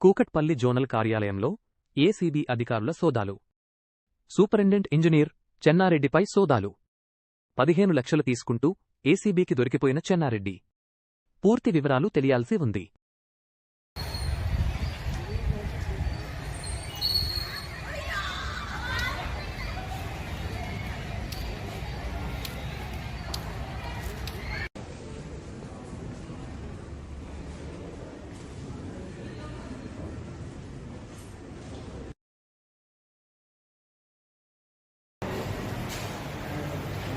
Kukatpally zonal కార్యాలయంలో ACB అధికారుల సోదాలు. సూపరింటెండెంట్ ఇంజనీర్ చెన్నారెడ్డిపై సోదాలు. పదిహేను లక్షలు తీసుకుంటూ ఏసీబీకి దొరికిపోయిన చెన్నారెడ్డి. పూర్తి వివరాలు తెలియాల్సి ఉంది.